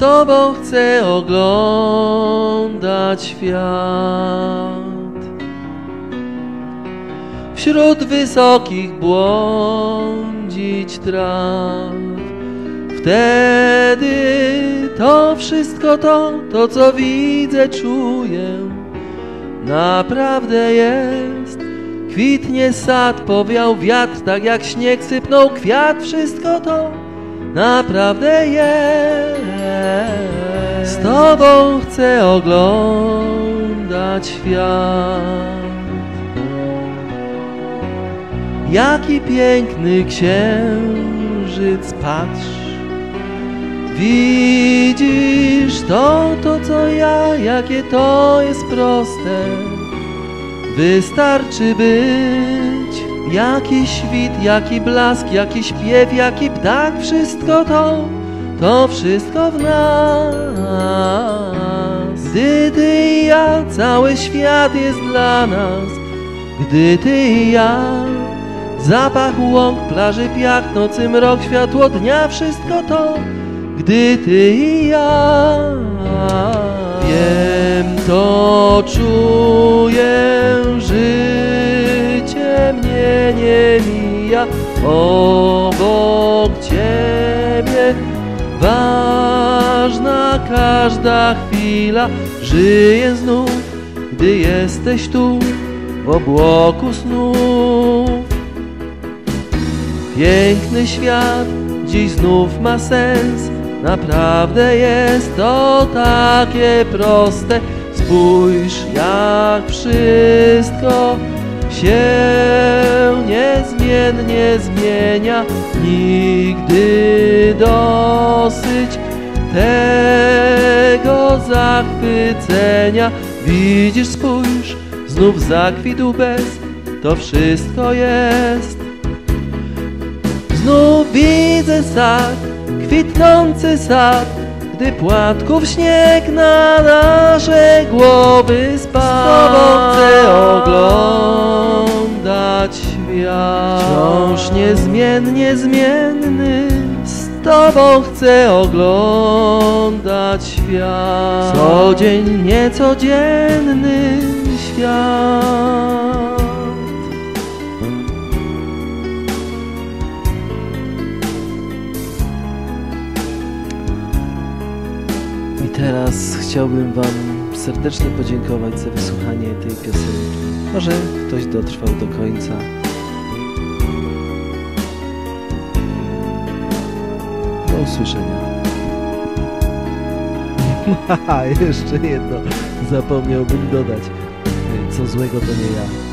Tobą chcę oglądać świat. Wśród wysokich błądzić traw. Wtedy to wszystko to, to co widzę, czuję, naprawdę jest. Kwitnie sad, powiał wiatr, tak jak śnieg sypnął kwiat, wszystko to naprawdę jest. Z Tobą chcę oglądać świat. Jaki piękny księżyc, patrz. Widzisz to, to co ja, jakie to jest proste. Wystarczy być Jaki świt, jaki blask, jaki śpiew, jaki ptak Wszystko to, to wszystko w nas. Gdy ty i ja, cały świat jest dla nas. Gdy ty i ja Zapach łąk, plaży, piach, nocy mrok, światło dnia Wszystko to, gdy ty i ja. Wiem, to czuję, obok ciebie. Ważna każda chwila, żyję znów, gdy jesteś tu w obłoku snów. Piękny świat dziś znów ma sens, Naprawdę jest to takie proste Spójrz jak wszystko się niezmiennie zmienia Nigdy dosyć tego zachwycenia Widzisz, spójrz, znów zakwitł bez To wszystko jest Znów widzę sad kwitnący sad, gdy płatków śnieg na nasze głowy spadł. Wciąż niezmiennie zmienny. Z Tobą chcę oglądać świat, co dzień niecodzienny świat. teraz chciałbym Wam serdecznie podziękować za wysłuchanie tej piosenki. Może ktoś dotrwał do końca. Usłyszenia. Haha, jeszcze jedno zapomniałbym dodać. Co złego to nie ja.